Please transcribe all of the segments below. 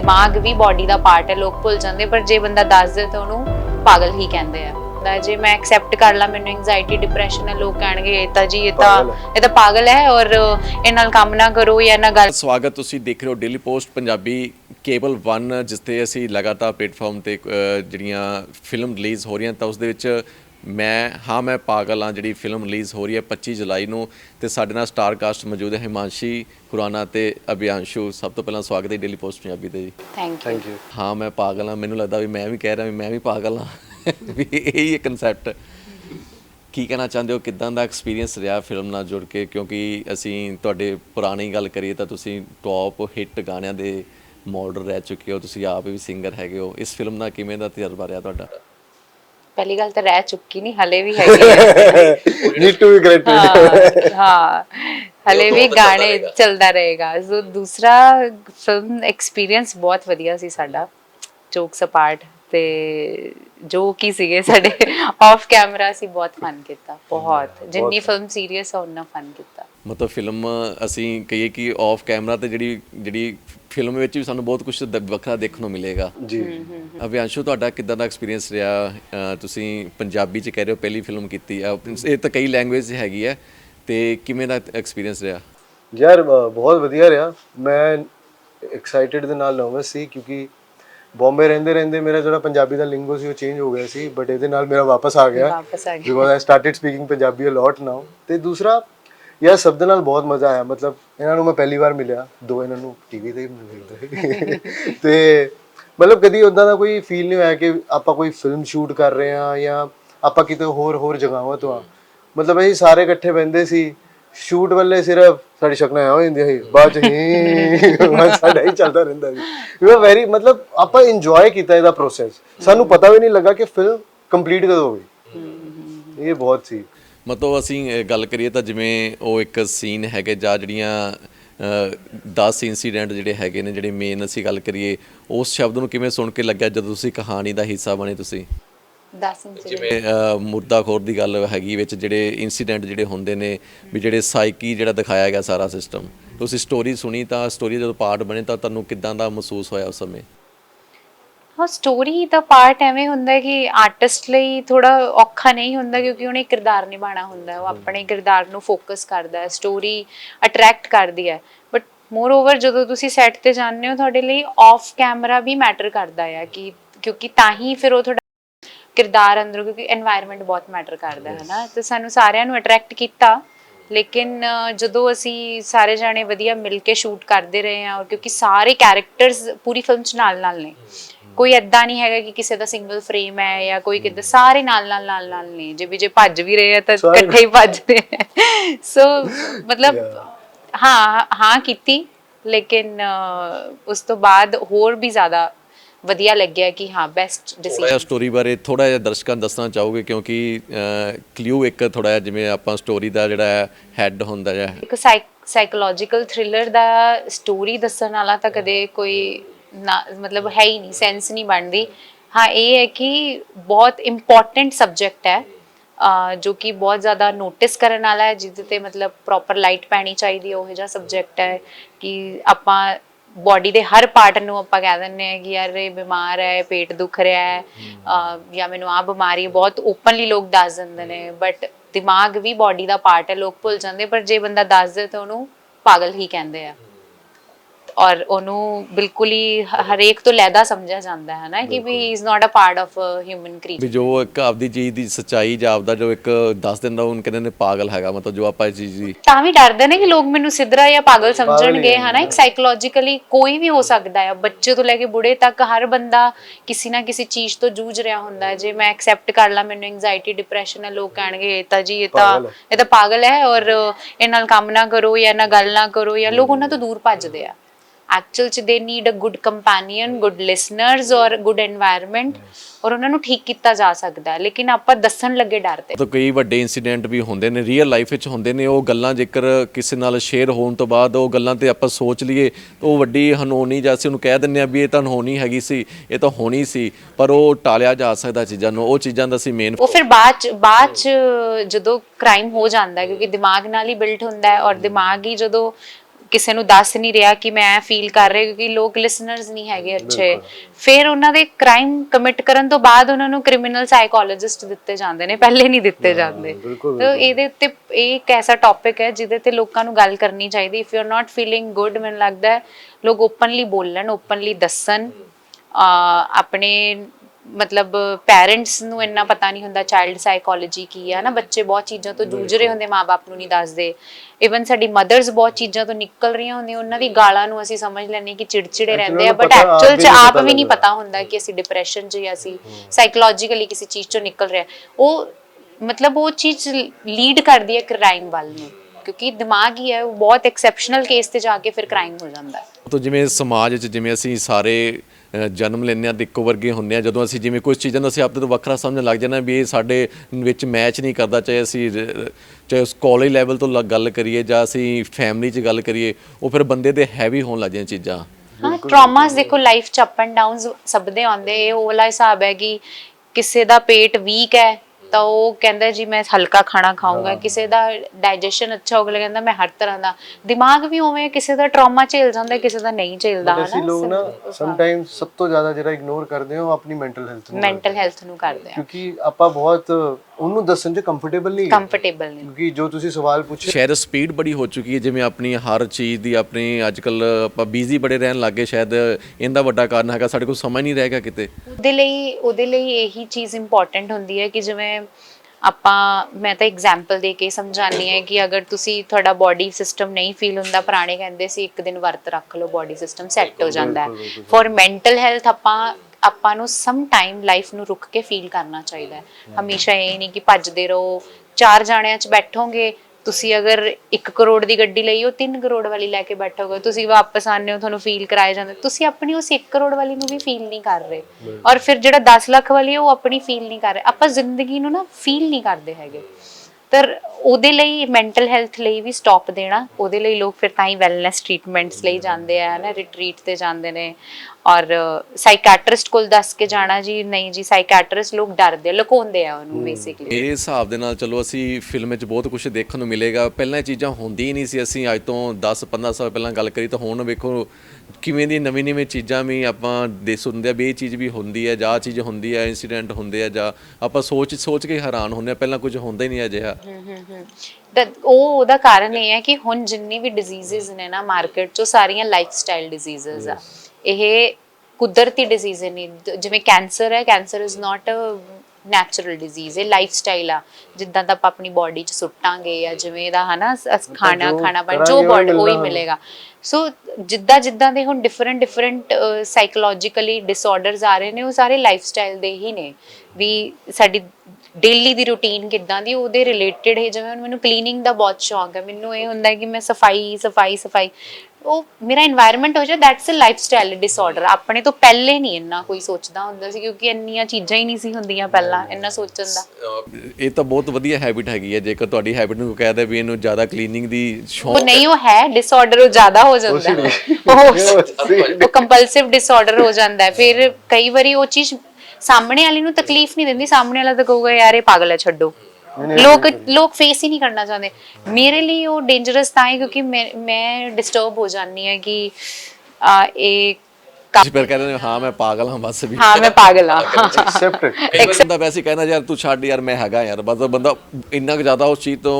ਦਿਮਾਗ ਵੀ ਬਾਡੀ ਦਾ ਪਾਰਟ ਹੈ ਲੋਕ ਭੁੱਲ ਜਾਂਦੇ ਪਰ ਜੇ ਬੰਦਾ ਦੱਸ ਦੇ ਤਾਂ ਉਹਨੂੰ ਪਾਗਲ ਹੀ ਕਹਿੰਦੇ ਆ ਦਾ ਜੇ ਮੈਂ ਐਕਸੈਪਟ ਕਰ ਲਾਂ ਮੈਨੂੰ ਐਂਜ਼ਾਈਟੀ ਡਿਪਰੈਸ਼ਨ ਹੈ ਲੋਕ ਕਹਿਣਗੇ ਇਹ ਤਾਂ ਜੀ ਇਹ ਤਾਂ। ਇਹ ਤਾਂ ਪਾਗਲ ਹੈ ਔਰ ਇਹ ਨਾਲ ਕੰਮ ਨਾ ਕਰੋ ਜਾਂ ਨਾ ਗੱਲ ਸਵਾਗਤ ਤੁਸੀਂ ਦੇਖ ਰਹੇ ਹੋ ਡੇਲੀ ਪੋਸਟ ਪੰਜਾਬੀ ਕੇਬਲ 1 ਜਿਸ ਤੇ ਅਸੀਂ ਲਗਾਤਾਰ ਪਲੇਟਫਾਰਮ ਤੇ ਜਿਹੜੀਆਂ ਫਿਲਮ ਰਿਲੀਜ਼ ਹੋ ਰਹੀਆਂ ਤਾਂ ਉਸ ਦੇ ਵਿੱਚ ਮੈਂ ਹਾਂ ਮੈਂ ਪਾਗਲ ਹਾਂ ਜਿਹੜੀ ਫਿਲਮ ਰਿਲੀਜ਼ ਹੋ ਰਹੀ ਹੈ 25 ਜੁਲਾਈ ਨੂੰ ਤੇ ਸਾਡੇ ਨਾਲ ਸਟਾਰ ਕਾਸਟ ਮੌਜੂਦ ਹੈ ਹਿਮਾਂਸ਼ੀ ਖੁਰਾਨਾ ਤੇ ਅਭਿਆੰਸ਼ੂ। ਸਭ ਤੋਂ ਪਹਿਲਾਂ ਸਵਾਗਤ ਹੈ ਡੇਲੀ ਪੋਸਟ ਪੰਜਾਬੀ ਤੇ ਜੀ। ਥੈਂਕ ਯੂ ਥੈਂਕ ਯੂ ਹਾਂ ਮੈਂ ਪਾਗਲ ਹਾਂ ਮੈਨੂੰ ਲੱਗਦਾ ਵੀ ਮੈਂ ਵੀ ਕਹਿ ਰਿਹਾ ਵੀ ਮੈਂ ਵੀ ਪਾਗਲ ਹਾਂ। ਵੀ ਇਹੀ ਹੈ ਕਨਸੈਪਟ ਕੀ ਕਹਿਣਾ ਚਾਹੁੰਦੇ ਹੋ? ਕਿਦਾਂ ਦਾ ਐਕਸਪੀਰੀਅੰਸ ਰਿਹਾ ਫਿਲਮ ਨਾਲ ਜੁੜ ਕੇ? ਕਿਉਂਕਿ ਅਸੀਂ ਤੁਹਾਡੇ ਪੁਰਾਣੀ ਗੱਲ ਕਰੀਏ ਤਾਂ ਤੁਸੀਂ ਟੌਪ ਹਿੱਟ ਗਾਣਿਆਂ ਦੇ ਮਾਡਲ ਰਹਿ ਚੁੱਕੇ ਹੋ ਤੁਸੀਂ ਆਪ ਵੀ ਸਿੰਗਰ ਹੈਗੇ ਹੋ। ਇਸ ਫਿਲਮ ਦਾ ਕਿਵੇਂ ਦਾ ਤਜਰਬਾ ਰਿਹਾ ਤੁਹਾਡਾ? ਪਹਿਲੀ ਗੱਲ ਤਾਂ ਰਹਿ ਚੁੱਕੀ ਨਹੀਂ ਹਲੇ ਵੀ ਹੈਗੀ ਹੈ ਨੀਡ ਟੂ ਬੀ ਗ੍ਰੇਟਫੁਲ ਹਾਂ ਹਾਂ ਹਲੇ ਵੀ ਗਾਣੇ ਚੱਲਦਾ ਰਹੇਗਾ। ਸੋ ਦੂਸਰਾ ਫਿਲਮ ਐਕਸਪੀਰੀਅੰਸ ਬਹੁਤ ਵਧੀਆ ਸੀ ਸਾਡਾ ਜੋਕਸ ਅਪਾਰਟ ਤੇ ਜੋ ਕੀ ਸੀਗੇ ਸਾਡੇ ਆਫ ਕੈਮਰਾ ਸੀ ਬਹੁਤ ਫਨ ਕੀਤਾ ਬਹੁਤ। ਜਿੰਨੀ ਫਿਲਮ ਸੀਰੀਅਸ ਆ ਉਹਨਾਂ ਫਨ ਕੀਤਾ। ਮਤਲਬ ਫਿਲਮ ਅਸੀਂ ਕਹੀਏ ਕਿ ਆਫ ਕੈਮਰਾ ਤੇ ਜਿਹੜੀ ਜਿਹੜੀ ਫਿਲਮ ਵਿੱਚ ਵੀ ਸਾਨੂੰ ਬਹੁਤ ਕੁਝ ਵੱਖਰਾ ਦੇਖਣ ਨੂੰ ਮਿਲੇਗਾ। ਜੀ। ਅਭਿਆੰਸ਼ੂ ਤੁਹਾਡਾ ਕਿਦਾਂ ਦਾ ਐਕਸਪੀਰੀਅੰਸ ਰਿਹਾ? ਤੁਸੀਂ ਪੰਜਾਬੀ ਚ ਕਹਿ ਰਹੇ ਹੋ ਪਹਿਲੀ ਫਿਲਮ ਕੀਤੀ। ਆ ਇਹ ਤਾਂ ਕਈ ਲੈਂਗੁਏਜ ਹੈਗੀ ਹੈ। ਤੇ ਕਿਵੇਂ ਦਾ ਐਕਸਪੀਰੀਅੰਸ ਰਿਹਾ? ਯਾਰ ਬਹੁਤ ਵਧੀਆ ਰਿਹਾ। ਮੈਂ ਐਕਸਾਈਟਿਡ ਦੇ ਨਾਲ ਨਰਵਸ ਸੀ ਕਿਉਂਕਿ ਬੰਬੇ ਰਹਿੰਦੇ ਰਹਿੰਦੇ ਮੇਰਾ ਜਿਹੜਾ ਪੰਜਾਬੀ ਦਾ ਲਿੰਗੋ ਸੀ ਉਹ ਚੇਂਜ ਹੋ ਗਿਆ ਸੀ। ਬਟ ਇਹਦੇ ਨਾਲ ਮੇਰਾ ਵਾਪਸ ਆ ਗਿਆ। ਵਾਪਸ ਆ ਗਿਆ। Because I started speaking Punjabi a lot now ਤੇ ਦੂਸਰਾ ਯਾਰ ਸਭ ਦੇ ਨਾਲ ਬਹੁਤ ਮਜ਼ਾ ਆਇਆ। ਮਤਲਬ ਇਹਨਾਂ ਨੂੰ ਮੈਂ ਪਹਿਲੀ ਵਾਰ ਮਿਲਿਆ। ਦੋ ਇਹਨਾਂ ਨੂੰ ਟੀਵੀ ਤੇ ਮਿਲਦੇ ਤੇ ਮਤਲਬ ਕਦੀ ਉਦਾਂ ਦਾ ਕੋਈ ਫੀਲ ਨਹੀਂ ਹੋਇਆ ਕਿ ਆਪਾਂ ਕੋਈ ਫਿਲਮ ਸ਼ੂਟ ਕਰ ਰਹੇ ਆ ਜਾਂ ਆਪਾਂ ਕਿਤੇ ਹੋਰ ਹੋਰ ਜਗ੍ਹਾਵਾਂ ਤੋਂ ਆ ਮਤਲਬ ਅਸੀਂ ਸਾਰੇ ਇਕੱਠੇ ਬੈੰਦੇ ਸੀ। ਸ਼ੂਟ ਵੱਲੇ ਸਿਰਫ ਸਾਡੀ ਸ਼ਕਲਾਂ ਆ ਹੋ ਜਾਂਦੀਆਂ ਸੀ। ਬਾਅਦ ਚ ਹੀ ਸਾਡਾ ਹੀ ਚੱਲਦਾ ਰਹਿੰਦਾ ਸੀ। ਵੀ ਵੈਰੀ ਮਤਲਬ ਆਪਾਂ ਇੰਜੋਏ ਕੀਤਾ ਇਹਦਾ ਪ੍ਰੋਸੈਸ ਸਾਨੂੰ ਪਤਾ ਵੀ ਨਹੀਂ ਲੱਗਾ ਕਿ ਫਿਲਮ ਕੰਪਲੀਟ ਕਦੋਂ ਹੋ ਗਈ। ਇਹ ਬਹੁਤ ਸੀ। ਮਤਲਬ ਅਸੀਂ ਗੱਲ ਕਰੀਏ ਤਾਂ ਜਿਵੇਂ ਉਹ ਇੱਕ ਸੀਨ ਹੈਗੇ ਜਾਂ ਜਿਹੜੀਆਂ 10 ਇਨਸੀਡੈਂਟ ਜਿਹੜੇ ਹੈਗੇ ਨੇ ਜਿਹੜੇ ਮੇਨ ਅਸੀਂ ਗੱਲ ਕਰੀਏ ਉਸ ਸ਼ਬਦ ਨੂੰ ਕਿਵੇਂ ਸੁਣ ਕੇ ਲੱਗਿਆ ਜਦੋਂ ਤੁਸੀਂ ਕਹਾਣੀ ਦਾ ਹਿੱਸਾ ਬਣੇ ਤੁਸੀਂ? 10 ਇੰਚ ਜਿਵੇਂ ਮੁਰਦਾਖੋਰ ਦੀ ਗੱਲ ਹੈਗੀ ਵਿੱਚ ਜਿਹੜੇ ਇਨਸੀਡੈਂਟ ਜਿਹੜੇ ਹੁੰਦੇ ਨੇ ਵੀ ਜਿਹੜੇ ਸਾਈਕੀ ਜਿਹੜਾ ਦਿਖਾਇਆ ਗਿਆ ਸਾਰਾ ਸਿਸਟਮ ਤੁਸੀਂ ਸਟੋਰੀ ਸੁਣੀ ਤਾਂ ਸਟੋਰੀ ਜਦੋਂ ਪਾਰਟ ਬਣੇ ਤਾਂ ਤੁਹਾਨੂੰ ਕਿਦਾਂ ਦਾ ਮਹਿਸੂਸ ਹੋਇਆ ਉਸ ਸਮੇਂ? ਹਾਂ ਸਟੋਰੀ ਦਾ ਪਾਰਟ ਐਵੇਂ ਹੁੰਦਾ ਕਿ ਆਰਟਿਸਟ ਲਈ ਥੋੜਾ ਔਖਾ ਨਹੀਂ ਹੁੰਦਾ ਕਿਉਂਕਿ ਉਹਨੇ ਕਿਰਦਾਰ ਨਿਭਾਣਾ ਹੁੰਦਾ ਉਹ ਆਪਣੇ ਕਿਰਦਾਰ ਨੂੰ ਫੋਕਸ ਕਰਦਾ ਹੈ ਸਟੋਰੀ ਅਟਰੈਕਟ ਕਰਦੀ ਹੈ। ਬਟ ਮੋਰ ਓਵਰ ਜਦੋਂ ਤੁਸੀਂ ਸੈੱਟ ਤੇ ਜਾਂਦੇ ਹੋ ਤੁਹਾਡੇ ਲਈ ਆਫ ਕੈਮਰਾ ਵੀ ਮੈਟਰ ਕਰਦਾ ਹੈ ਕਿ ਕਿਉਂਕਿ ਤਾਂ ਹੀ ਫਿਰ ਉਹ ਤੁਹਾਡਾ ਕਿਰਦਾਰ ਅੰਦਰੋਂ ਕਿਉਂਕਿ এনवायरमेंट ਬਹੁਤ ਮੈਟਰ ਕਰਦਾ ਹੈ ਨਾ ਤੇ ਸਾਨੂੰ ਸਾਰਿਆਂ ਨੂੰ ਅਟਰੈਕਟ ਕੀਤਾ। ਲੇਕਿਨ ਜਦੋਂ ਅਸੀਂ ਸਾਰੇ ਜਾਣੇ ਵਧੀਆ ਮਿਲ ਕੇ ਸ਼ੂਟ ਕਰਦੇ ਰਹੇ ਆ ਔਰ ਕਿਉਂਕਿ ਸਾਰੇ ਕੈਰੈਕਟਰਸ ਪੂਰੀ ਫਿਲਮ ਚ ਨਾਲ ਨਾਲ ਨੇ ਕੋਈ ਐਦਾਂ ਨਹੀਂ ਹੈਗਾ ਕਿ ਕਿਸੇ ਦਾ ਸਿੰਗਲ ਫਰੇਮ ਹੈ ਜਾਂ ਕੋਈ ਕਿੱਦਾਂ ਸਾਰੇ ਨਾਲ ਨਾਲ ਨਾਲ ਨਾਲ ਨੇ ਜੇ ਵੀ ਜੇ ਭੱਜ ਵੀ ਰਹੇ ਆ ਤਾਂ ਇਕੱਠੇ ਹੀ ਭੱਜਦੇ ਸੋ ਮਤਲਬ ਹਾਂ ਹਾਂ ਕੀਤੀ ਲੇਕਿਨ ਉਸ ਤੋਂ ਬਾਅਦ ਹੋਰ ਵੀ ਜ਼ਿਆਦਾ ਵਧੀਆ ਲੱਗਿਆ ਕਿ ਹਾਂ ਬੈਸਟ ਡਿਸੀਜਨ ਜਿਹਾ ਸਟੋਰੀ ਬਾਰੇ ਥੋੜਾ ਜਿਹਾ ਦਰਸ਼ਕਾਂ ਨੂੰ ਦੱਸਣਾ ਚਾਹੋਗੇ? ਕਿਉਂਕਿ ਕਲਿਊ ਇੱਕ ਥੋੜਾ ਜਿਹਾ ਜਿਵੇਂ ਆਪਾਂ ਸਟੋਰੀ ਦਾ ਜਿਹੜਾ ਹੈੱਡ ਹੁੰਦਾ ਹੈ ਇੱਕ ਸਾਈਕੋਲੋਜੀਕਲ ਥ੍ਰਿਲਰ ਦਾ ਸਟੋਰੀ ਦੱਸਣ ਵਾਲਾ ਤਾਂ ਕਦੇ ਕੋਈ ਨਾ ਮਤਲਬ ਹੈ ਹੀ ਨਹੀਂ ਸੈਂਸ ਨਹੀਂ ਬਣਦੀ। ਹਾਂ ਇਹ ਹੈ ਕਿ ਬਹੁਤ ਇੰਪੋਰਟੈਂਟ ਸਬਜੈਕਟ ਹੈ ਜੋ ਕਿ ਬਹੁਤ ਜ਼ਿਆਦਾ ਨੋਟਿਸ ਕਰਨ ਵਾਲਾ ਹੈ ਜਿਹਦੇ ਤੇ ਮਤਲਬ ਪ੍ਰੋਪਰ ਲਾਈਟ ਪੈਣੀ ਚਾਹੀਦੀ ਹੈ ਉਹ ਜਿਹਾ ਸਬਜੈਕਟ ਹੈ ਕਿ ਆਪਾਂ ਬਾਡੀ ਦੇ ਹਰ ਪਾਰਟ ਨੂੰ ਆਪਾਂ ਕਹਿ ਦਿੰਦੇ ਆ ਕਿ ਯਾਰ ਇਹ ਬਿਮਾਰ ਹੈ ਪੇਟ ਦੁਖ ਰਿਹਾ ਹੈ ਜਾਂ ਮੈਨੂੰ ਆ ਬਿਮਾਰੀ ਹੈ ਬਹੁਤ ਓਪਨਲੀ ਲੋਕ ਦੱਸ ਦਿੰਦੇ ਨੇ ਬਟ ਦਿਮਾਗ ਵੀ ਬਾਡੀ ਦਾ ਪਾਰਟ ਹੈ ਲੋਕ ਭੁੱਲ ਜਾਂਦੇ ਪਰ ਜੇ ਬੰਦਾ ਦੱਸ ਦੇ ਤਾਂ ਉਹਨੂੰ ਪਾਗਲ ਹੀ ਕਹਿੰਦੇ ਆ। ਔਰ ਉਹਨੂੰ ਬਿਲਕੁਲ ਹੀ ਹ- ਹਰੇਕ ਤੋਂ ਲੈਦਾ ਸਮਝਿਆ ਜਾਂਦਾ ਹੈ ਨਾ ਕਿ we is not a part of human creature ਵੀ ਜੋ ਇੱਕ ਆਪਦੀ ਚੀਜ਼ ਦੀ ਸੱਚਾਈ ਜਾਂ ਆਪਦਾ ਜੋ ਇੱਕ ਦੱਸ ਦਿੰਦਾ ਉਹਨੂੰ ਕਹਿੰਦੇ ਨੇ ਪਾਗਲ ਹੈਗਾ ਮਤਲਬ ਜੋ ਆਪਾਂ ਚੀਜ਼ ਦੀ ਤਾਂ ਵੀ ਡਰਦੇ ਨੇ ਕਿ ਲੋਕ ਮੈਨੂੰ ਸਿੱਧਰਾ ਜਾਂ ਪਾਗਲ ਸਮਝਣਗੇ ਹਨਾ? ਇੱਕ ਸਾਈਕੋਲੋਜੀਕਲੀ ਕੋਈ ਵੀ ਹੋ ਸਕਦਾ ਹੈ। ਬੱਚੇ ਤੋਂ ਲੈ ਕੇ ਬੁੜੇ ਤੱਕ ਹਰ ਬੰਦਾ ਕਿਸੇ ਨਾ ਕਿਸੇ ਚੀਜ਼ ਤੋਂ ਜੂਝ ਰਿਹਾ ਹੁੰਦਾ ਹੈ। ਜੇ ਮੈਂ ਐਕਸੈਪਟ ਕਰ ਲਾਂ ਮੈਨੂੰ ਐਂਜ਼ਾਈਟੀ ਡਿਪਰੈਸ਼ਨ ਹੈ ਲੋਕ ਕਹਿਣਗੇ ਇਹ ਤਾਂ ਜੀ ਇਹ ਤਾਂ। ਇਹ ਤਾਂ ਪਾਗਲ ਹੈ ਔਰ ਇਹ ਨਾਲ ਕੰਮ ਨਾ ਕਰੋ ਜਾਂ ਨਾ ਗੱਲ ਨਾ ਕਰੋ ਜਾਂ ਲੋਕ ਉਹਨਾਂ ਤੋਂ ਦੂਰ ਭੱਜਦੇ ਆ। ਐਕਚੁਅਲ ਚ ਦੇ need a good companion good listeners ਔਰ ਗੁੱਡ এনवायरमेंट ਔਰ ਉਹਨਾਂ ਨੂੰ ਠੀਕ ਕੀਤਾ ਜਾ ਸਕਦਾ ਹੈ। ਲੇਕਿਨ ਆਪਾਂ ਦੱਸਣ ਲੱਗੇ ਡਰਦੇ ਤਾਂ। ਕਈ ਵੱਡੇ ਇਨਸੀਡੈਂਟ ਵੀ ਹੁੰਦੇ ਨੇ ਰੀਅਲ ਲਾਈਫ ਵਿੱਚ ਹੁੰਦੇ ਨੇ ਉਹ ਗੱਲਾਂ ਜੇਕਰ ਕਿਸੇ ਨਾਲ ਸ਼ੇਅਰ ਹੋਣ ਤੋਂ ਬਾਅਦ ਉਹ ਗੱਲਾਂ ਤੇ ਆਪਾਂ ਸੋਚ ਲਈਏ ਤਾਂ ਉਹ ਵੱਡੀ ਹਨੋਨੀ ਜਾਂ ਅਸੀਂ ਉਹਨੂੰ ਕਹਿ ਦਿੰਨੇ ਆ ਵੀ ਇਹ ਤਾਂ ਹੋਣੀ ਹੈਗੀ ਸੀ ਇਹ ਤਾਂ ਹੋਣੀ ਸੀ ਪਰ ਉਹ ਟਾਲਿਆ ਜਾ ਸਕਦਾ ਚੀਜ਼ਾਂ ਨੂੰ ਉਹ ਚੀਜ਼ਾਂ ਦਾ ਅਸੀਂ ਮੇਨ ਉਹ ਫਿਰ ਬਾਅਦ ਚ ਬਾਅਦ ਚ ਜਦੋਂ ਕ੍ਰਾਈਮ ਹੋ ਜਾਂਦਾ ਕਿਉਂਕਿ ਦਿਮਾਗ ਨਾਲ ਹੀ ਬਿਲਟ ਹੁੰਦਾ ਹੈ ਔਰ ਦਿਮਾਗ ਹੀ ਜਦੋਂ ਕਿਸੇ ਨੂੰ ਦੱਸ ਨਹੀਂ ਰਿਹਾ ਕਿ ਮੈਂ ਫੀਲ ਕਰ ਰਿਹਾ ਕਿਉਂਕਿ ਲੋਕ ਲਿਸਨਰਸ ਨਹੀਂ ਹੈਗੇ ਅੱਛੇ। ਫਿਰ ਉਹਨਾਂ ਦੇ ਕ੍ਰਾਈਮ ਕਮਿਟ ਕਰਨ ਤੋਂ ਬਾਅਦ ਉਹਨਾਂ ਨੂੰ ਕ੍ਰਿਮੀਨਲ ਸਾਈਕੋਲੋਜਿਸਟ ਦਿੱਤੇ ਜਾਂਦੇ ਨੇ ਪਹਿਲੇ ਨਹੀਂ ਦਿੱਤੇ ਜਾਂਦੇ। ਤਾਂ ਇਹਦੇ ਉੱਤੇ ਇਹ ਇੱਕ ਐਸਾ ਟੌਪਿਕ ਹੈ ਜਿਹਦੇ ਤੇ ਲੋਕਾਂ ਨੂੰ ਗੱਲ ਕਰਨੀ ਚਾਹੀਦੀ। If you are not feeling good ਮੈਨੂੰ ਲੱਗਦਾ ਹੈ ਲੋਕ ਓਪਨਲੀ ਬੋਲਣ ਓਪਨਲੀ ਦੱਸਣ ਆਪਣੇ ਮਤਲਬ ਪੈਰੈਂਟਸ ਨੂੰ ਇੰਨਾ ਪਤਾ ਨਹੀਂ ਹੁੰਦਾ ਚਾਈਲਡ ਸਾਈਕੋਲੋਜੀ ਕੀ ਹੈ ਨਾ ਬੱਚੇ ਬਹੁਤ ਚੀਜ਼ਾਂ ਤੋਂ ਜੂਝ ਰਹੇ ਹੁੰਦੇ ਮਾਪੇ ਨੂੰ ਨਹੀਂ ਦੱਸਦੇ। ਇਵਨ ਸਾਡੀ ਮਦਰਸ ਬਹੁਤ ਚੀਜ਼ਾਂ ਤੋਂ ਨਿਕਲ ਰਹੀਆਂ ਹੁੰਦੀਆਂ ਉਹਨਾਂ ਦੀ ਗਾਲਾਂ ਨੂੰ ਅਸੀਂ ਸਮਝ ਲੈਂਦੇ ਕਿ ਚਿੜਚਿੜੇ ਰਹਿੰਦੇ ਆ ਬਟ ਐਕਚੁਅਲ ਚ ਆਪ ਵੀ ਨਹੀਂ। ਪਤਾ ਹੁੰਦਾ ਕਿ ਅਸੀਂ ਡਿਪਰੈਸ਼ਨ 'ਚ ਜਾਂ ਅਸੀਂ ਸਾਈਕੋਲੋਜੀਕਲੀ ਕਿਸੇ ਚੀਜ਼ ਚੋਂ ਨਿਕਲ ਰਿਹਾ ਉਹ ਮਤਲਬ ਉਹ ਚੀਜ਼ ਲੀਡ ਕਰਦੀ ਹੈ ਕ੍ਰਾਈਮ ਵੱਲ ਨੂੰ। ਕਿਉਂਕਿ ਦਿਮਾਗ ਹੀ ਹੈ ਉਹ ਬਹੁਤ ਐਕਸੈਪਸ਼ਨਲ ਕੇਸ ਤੇ ਜਾ ਕੇ ਫਿਰ ਕ੍ਰਾਈਮ ਹੋ ਜਾਂਦਾ ਹੈ। ਤੋਂ ਜਿਵੇਂ ਸਮਾਜ 'ਚ ਜਿਵੇਂ ਅਸੀਂ ਸਾਰੇ ਅ, ਜਨਮ ਲੈਂਦੇ ਹਾਂ ਤੇ ਇੱਕੋ ਵਰਗੇ ਹੁੰਦੇ ਆ ਜਦੋਂ ਅਸੀਂ ਜਿਵੇਂ ਕੁਝ ਚੀਜ਼ਾਂ ਨੂੰ ਅਸੀਂ ਆਪਣੇ ਤੋਂ ਵੱਖਰਾ ਸਮਝਣ ਲੱਗ ਜਾਂਦੇ ਹਾਂ ਵੀ ਇਹ ਸਾਡੇ ਵਿੱਚ ਮੈਚ ਨਹੀਂ ਕਰਦਾ ਚਾਹੇ ਅਸੀਂ ਰ- ਚਾਹੇ ਉਸ ਕਾਲਜ ਲੈਵਲ ਤੋਂ ਲ- ਗੱਲ ਕਰੀਏ ਜਾਂ ਅਸੀਂ ਫੈਮਿਲੀ 'ਚ ਗੱਲ ਕਰੀਏ ਉਹ ਫਿਰ ਬੰਦੇ ਦੇ ਹੈਵੀ ਹੋਣ ਲੱਗ ਜਾਂਦੀਆਂ ਚੀਜ਼ਾਂ। ਹਾਂ ਟਰਾਮਾਸ ਦੇਖੋ ਲਾਈਫ ਚ ਅਪ ਐਂਡ ਡਾਊਨਸ ਸਭ ਦੇ ਆਉਂਦੇ ਇਹ ਉਹ ਵਾਲਾ ਹਿਸਾਬ ਹੈ ਕਿ ਕਿਸੇ ਦਾ ਪੇਟ ਵੀਕ ਹੈ ਤਾਂ ਉਹ ਕਹਿੰਦਾ ਜੀ ਮੈਂ ਹਲਕਾ ਖਾਣਾ ਖਾਊਂਗਾ ਕਿਸੇ ਦਾ ਡਾਈਜੈਸ਼ਨ ਅੱਛਾ ਹੋ ਗਿਆ ਕਹਿੰਦਾ ਮੈਂ ਹਰ ਤਰ੍ਹਾਂ ਦਾ। ਦਿਮਾਗ ਵੀ ਉਵੇਂ ਕਿਸੇ ਦਾ ਟਰਾਮਾ ਝੇਲ ਜਾਂਦਾ ਕਿਸੇ ਦਾ ਨਹੀਂ ਝੇਲਦਾ But ਅਸੀਂ ਲੋਕ ਨਾ ਸਮਟਾਈਮਸ ਸਭ ਤੋਂ ਜ਼ਿਆਦਾ ਜਿਹੜਾ ਇਗਨੋਰ ਕਰਦੇ ਹਾਂ ਉਹ ਆਪਣੀ ਮੈਂਟਲ ਹੈਲਥ ਨੂੰ ਮੈਂਟਲ ਹੈਲਥ ਨੂੰ ਕਰਦੇ ਆ ਕਿਉਂਕਿ ਆਪਾਂ ਬਹੁਤ ਉਹਨੂੰ ਦੱਸਣ 'ਚ ਕੰਫਰਟੇਬਲ ਨਹੀਂ। ਕੰਫਰਟੇਬਲ ਨਹੀਂ। ਕਿਉਂਕਿ ਜੋ ਤੁਸੀਂ ਸਵਾਲ ਪੁੱਛੇ ਸ਼ਾਇਦ ਸਪੀਡ ਬੜੀ ਹੋ ਚੁੱਕੀ ਹੈ ਜਿਵੇਂ ਆਪਣੀ ਹਰ ਚੀਜ਼ ਦੀ ਆਪਣੀ ਅੱਜਕੱਲ ਆਪਾਂ ਬਿਜ਼ੀ ਬੜੇ ਰਹਿਣ ਲੱਗੇ ਸ਼ਾਇਦ ਇਹਦਾ ਵੱਡਾ ਕਾਰਨ ਹੈਗਾ ਸਾਡੇ ਕੋਲ ਸਮਾਂ ਨਹੀਂ ਰਹੇਗਾ ਕਿਤੇ। ਉਹਦੇ ਲਈ ਉਹਦੇ ਲਈ ਇਹੀ ਚੀਜ਼ ਇੰਪੋਰਟੈਂਟ ਹੁੰਦੀ ਹੈ ਕਿ ਜਿਵੇਂ ਆਪਾਂ ਮੈਂ ਤਾਂ ਐਗਜ਼ਾਮਪਲ ਦੇ ਕੇ ਸਮਝਾਉਂਦੀ ਹਾਂ ਕਿ ਅਗਰ ਤੁਸੀਂ ਤੁਹਾਡਾ ਬਾਡੀ ਸਿਸਟਮ ਨਹੀਂ ਫੀਲ ਹੁੰਦਾ ਪੁਰਾਣੇ ਕਹਿੰਦੇ ਸੀ ਇੱਕ ਦਿਨ ਵਰਤ ਰੱਖ ਲਓ ਬਾਡੀ ਸਿਸਟਮ ਸੈੱਟ ਹੋ ਜਾਂਦਾ ਹੈ। ਫॉर ਮੈਂਟਲ ਹੈਲਥ ਆਪਾਂ ਆਪਾਂ ਨੂੰ ਸਮ ਟਾਈਮ ਲਾਈਫ ਨੂੰ ਰੁਕ ਕੇ ਫੀਲ ਕਰਨਾ ਚਾਹੀਦਾ ਹੈ। ਹਮੇਸ਼ਾ ਇਹ ਨਹੀਂ ਕਿ ਭੱਜਦੇ ਰਹੋ ਚਾਰ ਜਾਣਿਆਂ 'ਚ ਬੈਠੋਗੇ ਤੁਸੀਂ ਅਗਰ 1 ਕਰੋੜ ਦੀ ਗੱਡੀ ਲਈ ਹੋ 3 ਕਰੋੜ ਵਾਲੀ ਲੈ ਕੇ ਬੈਠੋਗੇ ਤੁਸੀਂ ਵਾਪਸ ਆਨੇ ਹੋ ਤੁਹਾਨੂੰ ਫੀਲ ਕਰਾਏ ਜਾਂਦੇ ਤੁਸੀਂ ਆਪਣੀ ਉਸ 1 ਕਰੋੜ ਵਾਲੀ ਨੂੰ ਵੀ ਫੀਲ ਨਹੀਂ ਕਰ ਰਹੇ। ਔਰ ਫਿਰ ਜਿਹੜਾ 10 ਲੱਖ ਵਾਲੀ ਉਹ ਆਪਣੀ ਫੀਲ ਨਹੀਂ ਕਰ ਰਹੇ। ਆਪਾਂ ਜ਼ਿੰਦਗੀ ਨੂੰ ਨਾ ਫੀਲ ਨਹੀਂ ਕਰਦੇ ਹੈਗੇ। ਤਾਂ ਉਹਦੇ ਲਈ ਮੈਂਟਲ ਹੈਲਥ ਲਈ ਵੀ ਸਟਾਪ ਦੇਣਾ ਉਹਦੇ ਲਈ ਲੋਕ ਫਿਰ ਤਾਂ ਹੀ ਵੈਲਨੈਸ ਟ੍ਰੀਟਮੈਂਟਸ ਲਈ ਜਾਂਦੇ ਆ ਨਾ ਰਿਟਰੀਟ ਤੇ ਜਾਂਦੇ ਨੇ। ਔਰ ਸਾਈਕੈਟਰਿਸਟ ਕੋਲ ਦੱਸ ਕੇ ਜਾਣਾ ਜੀ ਨਹੀਂ ਜੀ ਸਾਈਕੈਟਰਿਸਟ ਲੋਕ ਡਰਦੇ ਲੁਕਾਉਂਦੇ ਆ ਉਹਨੂੰ ਬੇਸਿਕਲੀ ਇਹ ਹਿਸਾਬ ਦੇ ਨਾਲ ਚਲੋ ਅਸੀਂ ਫਿਲਮ ਵਿੱਚ ਬਹੁਤ ਕੁਝ ਦੇਖਣ ਨੂੰ ਮਿਲੇਗਾ। ਪਹਿਲਾਂ ਚੀਜ਼ਾਂ ਹੁੰਦੀ ਨਹੀਂ ਸੀ ਅਸੀਂ ਅੱਜ ਤੋਂ 10 15 ਸਾਲ ਪਹਿਲਾਂ ਗੱਲ ਕਰੀ ਤਾਂ ਹੁਣ ਵੇਖੋ ਕਿਵੇਂ ਦੀ ਨਵੀਂ ਨਵੀਂ ਚੀਜ਼ਾਂ ਵੀ ਆਪਾਂ ਦੇ ਸੁਣਦੇ ਆ ਵੀ ਇਹ ਚੀਜ਼ ਵੀ ਹੁੰਦੀ ਹੈ ਜਾਂ ਚੀਜ਼ ਹੁੰਦੀ ਹੈ ਇਨਸੀਡੈਂਟ ਹੁੰਦੇ ਆ ਜਾਂ ਆਪਾਂ ਸੋਚ ਸੋਚ ਕੇ ਹੈਰਾਨ ਹੁੰਦੇ ਆ ਪਹਿਲਾਂ ਕੁਝ ਹੁੰਦਾ ਹੀ ਨਹੀਂ ਅਜਿਹਾ। ਉਹ ਉਹਦਾ ਕਾਰਨ ਇਹ ਹੈ ਕਿ ਹੁਣ ਜਿੰਨੀ ਵੀ ਡਿਜ਼ੀਜ਼ਸ ਨੇ ਨਾ ਮਾਰਕੀਟ 'ਚ ਸਾਰੀਆਂ ਲਾਈਫ ਸਟਾਈਲ ਡਿਜ਼ੀਜ਼ਸ ਆ ਇਹ ਕੁਦਰਤੀ ਡਿਜ਼ੀਜ਼ ਨਹੀਂ। ਜਿਵੇਂ ਕੈਂਸਰ ਹੈ cancer is not a natural disease ਇਹ ਲਾਈਫ ਸਟਾਈਲ ਆ। ਜਿੱਦਾਂ ਦਾ ਆਪਾਂ ਆਪਣੀ ਬਾਡੀ 'ਚ ਸੁੱਟਾਂਗੇ ਜਾਂ ਜਿਵੇਂ ਦਾ ਹਨਾ ਖਾਣਾ ਖਾਣਾ ਬਣ ਜੋ ਬੋਡੀ ਉਹੀ। ਮਿਲੇਗਾ। ਸੋ ਜਿੱਦਾਂ ਜਿੱਦਾਂ ਦੇ ਹੁਣ ਡਿਫਰੈਂਟ ਡਿਫਰੈਂਟ ਸਾਈਕੋਲੋਜੀਕਲੀ ਡਿਸਆਰਡਰਸ ਆ ਰਹੇ ਨੇ ਉਹ ਸਾਰੇ ਲਾਈਫ ਸਟਾਈਲ ਦੇ ਹੀ ਨੇ। ਵੀ ਸਾਡੀ ਡੇਲੀ ਦੀ ਰੁਟੀਨ ਕਿੱਦਾਂ ਦੀ ਉਹਦੇ ਰਿਲੇਟਡ ਹੈ ਜਿਵੇਂ ਮੈਨੂੰ ਕਲੀਨਿੰਗ ਦਾ ਬਹੁਤ ਸ਼ੌਂਕ ਹੈ। ਮੈਨੂੰ ਇਹ ਹੁੰਦਾ ਹੈ ਕਿ ਮੈਂ ਸਫ਼ਾਈ ਸਫ਼ਾਈ ਸਫ਼ਾਈ ਉਹ ਮੇਰਾ এনवायरमेंट ਹੋ ਜਾ ਦੈਟਸ ਅ ਲਾਈਫਸਟਾਈਲ ਡਿਸਆਰਡਰ ਆਪਣੇ ਤੋਂ ਪਹਿਲੇ ਨਹੀਂ ਇੰਨਾ ਕੋਈ ਸੋਚਦਾ ਹੁੰਦਾ ਸੀ ਕਿਉਂਕਿ ਇੰਨੀਆਂ ਚੀਜ਼ਾਂ ਹੀ ਨਹੀਂ ਸੀ ਹੁੰਦੀਆਂ ਪਹਿਲਾਂ ਇੰਨਾ ਸੋਚਣ ਦਾ। ਇਹ ਤਾਂ ਬਹੁਤ ਵਧੀਆ ਹੈਬਿਟ ਹੈਗੀ ਹੈ ਜੇਕਰ ਤੁਹਾਡੀ ਹੈਬਿਟ ਨੂੰ ਕਹਦਾ ਵੀ ਇਹਨੂੰ ਜ਼ਿਆਦਾ ਕਲੀਨਿੰਗ ਦੀ ਸ਼ੌਂਕ ਉਹ ਨਹੀਂ ਉਹ ਹੈ ਡਿਸਆਰਡਰ ਉਹ ਜ਼ਿਆਦਾ ਹੋ ਜਾਂਦਾ। ਉਹ ਉਹ ਕੰਪਲਸਿਵ ਡਿਸਆਰਡਰ ਹੋ ਜਾਂਦਾ ਫਿਰ ਕਈ ਵਾਰੀ ਉਹ ਚੀਜ਼ ਸਾਹਮਣੇ ਵਾਲੇ ਨੂੰ ਤਕਲੀਫ ਨਹੀਂ ਦਿੰਦੀ ਸਾਹਮਣੇ ਵਾਲਾ ਤਾਂ ਕਹੂਗਾ ਯਾਰ ਇਹ ਪਾਗਲ ਹੈ ਛੱਡੋ। ਲੋਕ ਲੋਕ ਫੇਸ ਹੀ ਨਹੀਂ ਕਰਨਾ ਚਾਹੁੰਦੇ ਮੇਰੇ ਲਈ ਉਹ ਡੇਂਜਰਸ ਤਾਂ ਹੈ ਕਿਉਂਕਿ ਮੈਂ ਮੈਂ ਡਿਸਟਰਬ ਹੋ ਜਾਂਦੀ ਹੈ ਕਿ ਆ ਇਹ ਤੁਸੀਂ ਫਿਰ ਕਹਿੰਦੇ ਨੇ ਹਾਂ ਮੈਂ ਪਾਗਲ ਹਾਂ ਬਸ ਵੀ। ਹਾਂ ਮੈਂ ਪਾਗਲ ਹਾਂ। ਐਕਸੈਪਟ ਬੰਦਾ ਵੈਸੇ ਕਹਿੰਦਾ ਯਾਰ ਤੂੰ ਛੱਡ ਯਾਰ ਮੈਂ ਹੈਗਾ ਯਾਰ। ਬਸ ਉਹ ਬੰਦਾ ਇੰਨਾ ਕੁ ਜ਼ਿਆਦਾ ਉਸ ਚੀਜ਼ ਤੋਂ